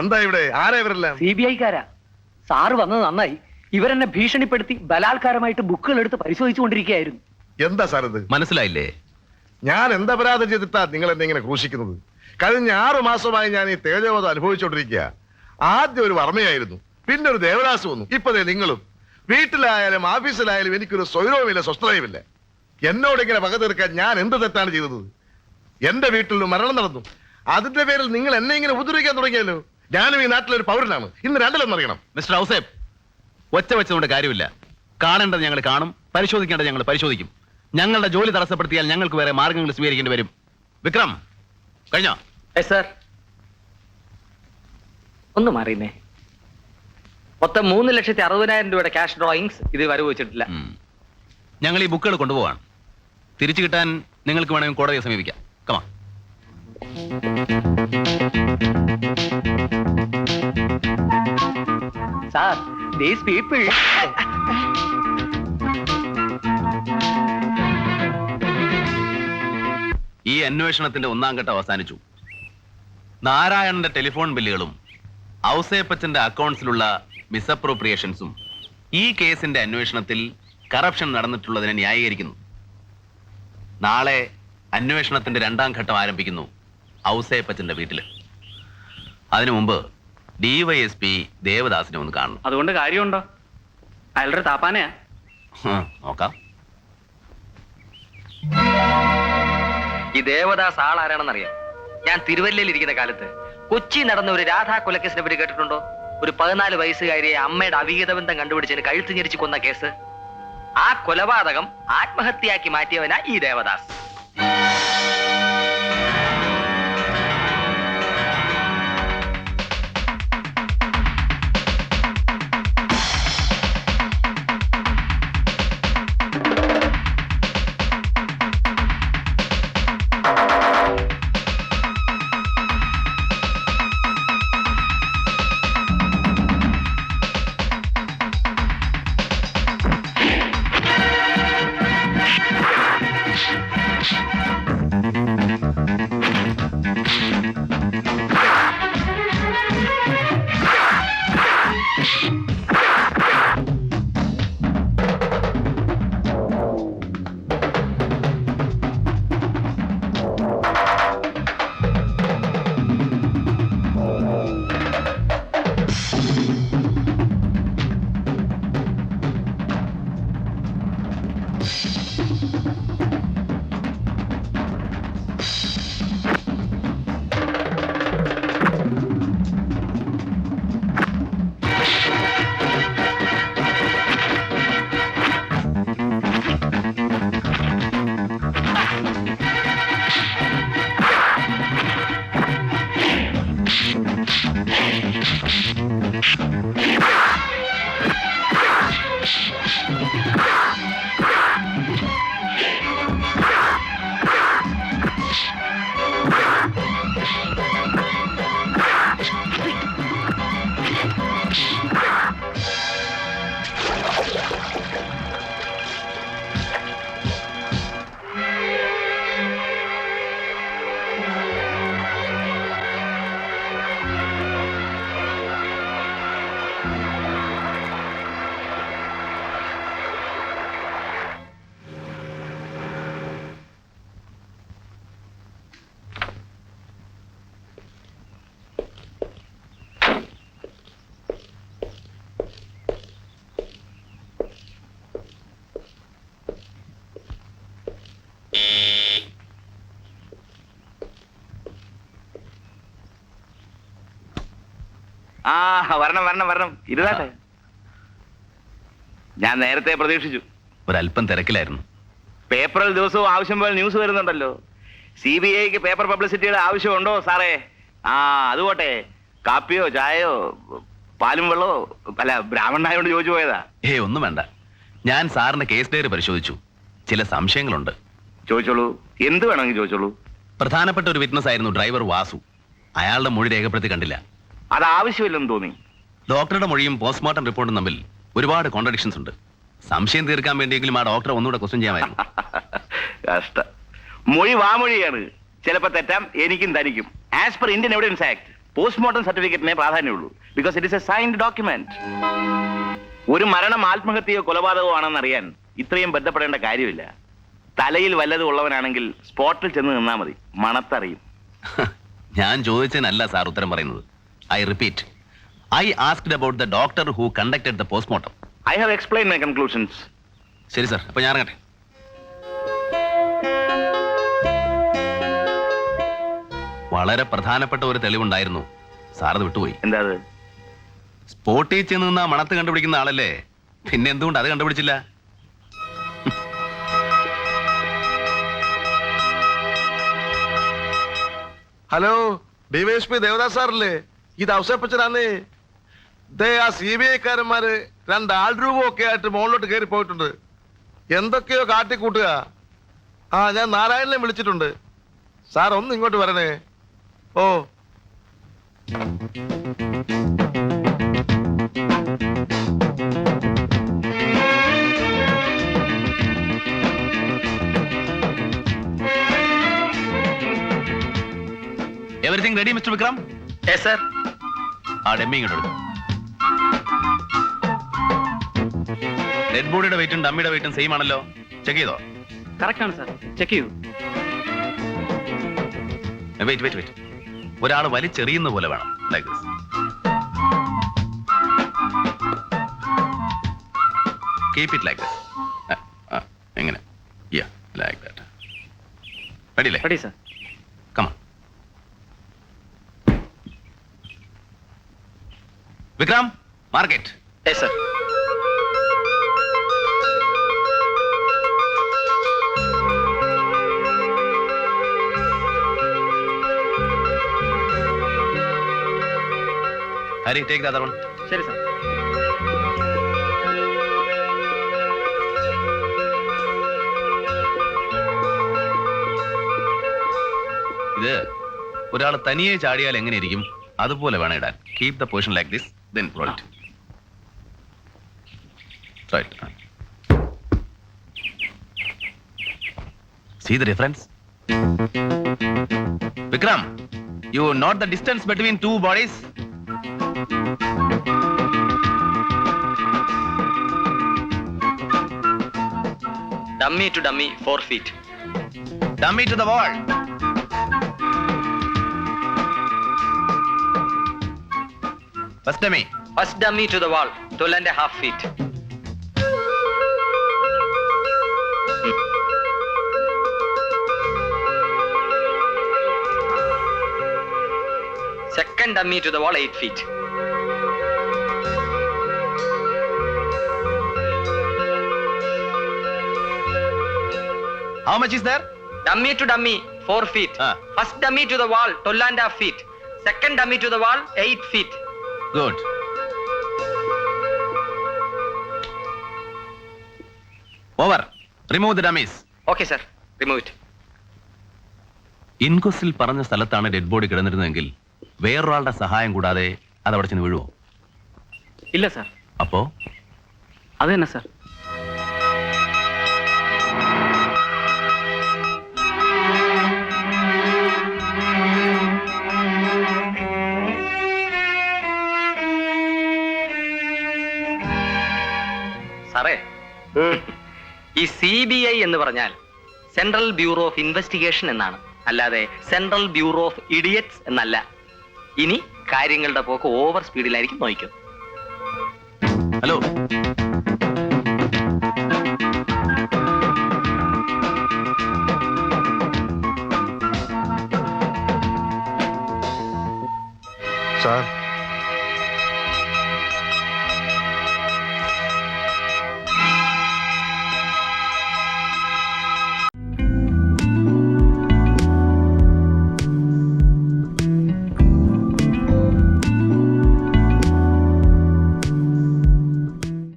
എന്താ ഇവിടെ? ആരാ ഇവരെല്ലാം? C B ഐക്കാരാ. സാറ് വന്നത് നന്നായി. ഇവരെന്നെ ഭീഷണിപ്പെടുത്തി ബലാത്കാരമായിട്ട് ബുക്കുകൾ എടുത്ത് പരിശോധിച്ചുകൊണ്ടിരിക്കുകയായിരുന്നു. എന്താ സാർ ഇത് മനസ്സിലായില്ലേ? ഞാൻ എന്താ പരാതി ചെയ്തിട്ടാ നിങ്ങൾ എന്നെ ഇങ്ങനെ ക്രൂശിക്കുന്നത്? കഴിഞ്ഞ ആറു മാസമായി ഞാൻ ഈ തേജോവധം അനുഭവിച്ചുകൊണ്ടിരിക്കുക ആദ്യം ഒരു വർമ്മയായിരുന്നു. പിന്നെ ഒരു ദേവദാസ് വന്നു. ഇപ്പൊ ദേ നിങ്ങളും. വീട്ടിലായാലും ഓഫീസിലായാലും എനിക്കൊരു സ്വൈരവുമില്ല സ്വസ്ഥതയുമില്ല. എന്നോട് ഇങ്ങനെ വക തീർക്കാൻ ഞാൻ എന്ത് തെറ്റാണ് ചെയ്തത്? എന്റെ വീട്ടിൽ മരണം നടന്നു. അതിന്റെ പേരിൽ നിങ്ങൾ എന്നെ ഇങ്ങനെ ഉപദ്രവിക്കാൻ തുടങ്ങിയല്ലോ? ഞാനും ഈ നാട്ടിലൊരു പൗരനാണ്. ഇന്ന് രണ്ടിലൊന്നറിയണം മിസ്റ്റർ ഔസേബ് ഒച്ച വെച്ചതുകൊണ്ട് കാര്യമില്ല. കാണേണ്ടത് ഞങ്ങൾ കാണും പരിശോധിക്കേണ്ടത് ഞങ്ങൾ പരിശോധിക്കും. ഞങ്ങളുടെ ജോലി തടസ്സപ്പെടുത്തിയാൽ ഞങ്ങൾക്ക് വേറെ മാർഗങ്ങൾ സ്വീകരിക്കേണ്ടി വരും. വിക്രം കഴിഞ്ഞോ? സാർ ഒന്ന് മാറിയുന്നേ. മൊത്തം മൂന്ന് ലക്ഷത്തി അറുപതിനായിരം രൂപയുടെ ക്യാഷ് ഡ്രോയിങ്സ് ഇത് വരവ് വെച്ചിട്ടില്ല. ഞങ്ങൾ ഈ ബുക്കുകൾ കൊണ്ടുപോവാണ്. തിരിച്ചു കിട്ടാൻ നിങ്ങൾക്ക് വേണമെങ്കിൽ കോടതിയെ സമീപിക്കാം. കമാ സാർ ദീസ് പീപ്പിൾ ഈ അന്വേഷണത്തിന്റെ ഒന്നാം ഘട്ടം അവസാനിച്ചു. നാരായണന്റെ ടെലിഫോൺ ബില്ലുകളും ഔസേപ്പച്ചന്റെ അക്കൗണ്ട്സിലുള്ള മിസ്അപ്രോപ്രിയേഷൻസും ഈ കേസിന്റെ അന്വേഷണത്തിൽ കറപ്ഷൻ നടന്നിട്ടുള്ളതിനെ ന്യായീകരിക്കുന്നു. നാളെ അന്വേഷണത്തിന്റെ രണ്ടാം ഘട്ടം ആരംഭിക്കുന്നു. ഔസേപ്പച്ചന്റെ വീട്ടിൽ. അതിനു മുമ്പ് ഡിവൈഎസ്പി ദേവദാസിനെ ഒന്ന് കാണണം. അതുകൊണ്ട് കാര്യമുണ്ടോ? അയാളുടെ താപ്പാനയാ. ഹ്, നോക്കാം. ഈ ദേവദാസ് ആളാരാണെന്നറിയാം. ഞാൻ തിരുവല്ലയിൽ ഇരിക്കുന്ന കാലത്ത് കൊച്ചി നടന്ന ഒരു രാധാ കൊലക്കേസിനെ പറ്റി കേട്ടിട്ടുണ്ടോ? ഒരു പതിനാല് വയസ്സുകാരിയെ അമ്മയുടെ അവിഹിത ബന്ധം കണ്ടുപിടിച്ചതിന് കഴുത്ത് ഞെരിച്ച് കൊന്ന കേസ്. ആ കൊലപാതകം ആത്മഹത്യയാക്കി മാറ്റിയവനാ ഈ ദേവദാസ്. ആ വരണം വരണം വരണം. ഇരുതാട്ടെ ഞാൻ നേരത്തെ പ്രതീക്ഷിച്ചു. ഒരല്പം തിരക്കിലായിരുന്നു. പേപ്പറിൽ ദിവസവും ആവശ്യം പോലെ ന്യൂസ് വരുന്നുണ്ടല്ലോ. സി ബി ഐക്ക് പേപ്പർ പബ്ലിസിറ്റിയുടെ ആവശ്യമുണ്ടോ സാറേ? ആ അത് പോട്ടെ. കാപ്പിയോ ചായയോ പാലും വെള്ളമോ? അല്ല ബ്രാഹ്മണനായോണ്ട് ചോദിച്ചു പോയതാ. ഏ ഒന്നും വേണ്ട. ഞാൻ സാറിന്റെ കേസ് ഡയറി പരിശോധിച്ചു. ചില സംശയങ്ങളുണ്ട്. ചോദിച്ചോളൂ. എന്ത് വേണമെങ്കിൽ ചോദിച്ചോളൂ? പ്രധാനപ്പെട്ട ഒരു വിറ്റ്നസ് ആയിരുന്നു ഡ്രൈവർ വാസു. അയാളുടെ മൊഴി രേഖപ്പെടുത്തി കണ്ടില്ല. അത് ആവശ്യമില്ലെന്ന് തോന്നി. ഡോക്ടറുടെ മൊഴിയും പോസ്റ്റ്മോർട്ടം റിപ്പോർട്ടും തമ്മിൽ ഒരുപാട് കോൺട്രഡിക്ഷൻസ് ഉണ്ട്. സംശയം തീർക്കാൻ വേണ്ടിയെങ്കിലും ആ ഡോക്ടറെ ഒന്നുകൂടെ ക്വസ്റ്റ്യൻ ചെയ്യാമായിരുന്നു. കഷ്ട. മൊഴി വാമൊഴിയാണ് ചിലപ്പോൾ തെറ്റാം എനിക്കും തനിക്കും. As per Indian evidence act postmortem സർട്ടിഫിക്കറ്റിനെ പ്രാധാന്യമുള്ളൂ. Because it is a signed document ഒരു മരണം ആത്മഹത്യയോ കൊലപാതകമോ ആണെന്ന് അറിയാൻ ഇത്രയും ബന്ധപ്പെടേണ്ട കാര്യമില്ല. തലയിൽ വല്ലതും ഉള്ളവനാണെങ്കിൽ സ്പോട്ടിൽ ചെന്ന് നിന്നാൽ മതി. മണത്തറിയും. ഞാൻ ചോദിച്ചതിനല്ല സാർ ഉത്തരം പറയുന്നത്. I repeat I asked about the doctor who conducted the postmortem I have explain my conclusions ശരി സാർ അപ്പൊ ഞാൻ ഇറങ്ങട്ടെ. വളരെ പ്രധാനപ്പെട്ട ഒരു തെളിവുണ്ടായിരുന്നു. സാറത് വിട്ടുപോയി. എന്താ അത്? സ്പോട്ടിൽ ചെന്ന് നിന്ന് മണത്ത് കണ്ടുപിടിക്കുന്ന ആളല്ലേ? പിന്നെ എന്തുകൊണ്ട് അത് കണ്ടുപിടിച്ചില്ല? ഹലോ ഡിവൈഎസ്പി ദേവദാസ് സാറല്ലേ? ഇത് അവസരപ്പച്ചനാന്നേ ദേ ആ സി ബി ഐക്കാരന്മാര് രണ്ട് ആൾ രൂപമൊക്കെ ആയിട്ട് മുകളിലോട്ട് കയറി പോയിട്ടുണ്ട്. എന്തൊക്കെയോ കാട്ടിക്കൂട്ടുക. ആ ഞാൻ നാരായണനെ വിളിച്ചിട്ടുണ്ട്. സാർ ഒന്ന് ഇങ്ങോട്ട് വരണേ. ഓ. Everything ready mister Vikram yes sir ആ ഡെമ്മി ഇങ്ങോട്ട് എടുക്കും ഡെഡ് ബോഡിയുടെ വെയിറ്റും ഡമ്മിയുടെ വെയിറ്റും സെയിം ആണല്ലോ. ചെക്ക് ചെയ്തോ? കറക്റ്റ് ആണ് സാർ ചെക്ക് ചെയ്യൂ. വെയിറ്റ് വെയിറ്റ് വെയിറ്റ് ഒരാൾ വലിച്ചെറിയുന്ന പോലെ വേണം. Like this keep it like this എങ്ങനെ? യാ ലൈക്ക് ദാറ്റ് റെഡിയല്ലേ ready sir come Vikram mark it. Yes sir Hari take the other one ശരി സാർ ഇത് ഒരാൾ തനിയെ ചാടിയാൽ എങ്ങനെ ഇരിക്കും? അതുപോലെ വേണം ഇടാൻ. Keep the position like this then productivity. Right. See the difference? Vikram, you note the distance between two bodies? Dummy to dummy, four feet. Dummy to the wall. Wall first dummy first dummy to the wall twelve and half feet second dummy to the wall eight feet how much is the dummy to dummy 4 feet Ah. First dummy to wall, wall twelve and half feet second dummy to the wall 8 feet good. Over. Remove the dummies okay sir. Remove it. ഇൻക്വസ്റ്റിൽ പറഞ്ഞ സ്ഥലത്താണ് dead body കിടന്നിരുന്നതെങ്കിൽ വേറൊരാളുടെ സഹായം കൂടാതെ അത് അവിടെ ചെന്ന് വീഴുവോ? ഇല്ല sir. അപ്പോ? അത് തന്നെ സാർ. ഈ സി ബി ഐ എന്ന് പറഞ്ഞാൽ സെൻട്രൽ ബ്യൂറോ ഓഫ് ഇൻവെസ്റ്റിഗേഷൻ എന്നാണ്. അല്ലാതെ സെൻട്രൽ ബ്യൂറോ ഓഫ് ഇഡിയറ്റ്സ് എന്നല്ല. ഇനി കാര്യങ്ങളുടെ പോക്ക് ഓവർ സ്പീഡിലായിരിക്കും നോക്കും ഹലോ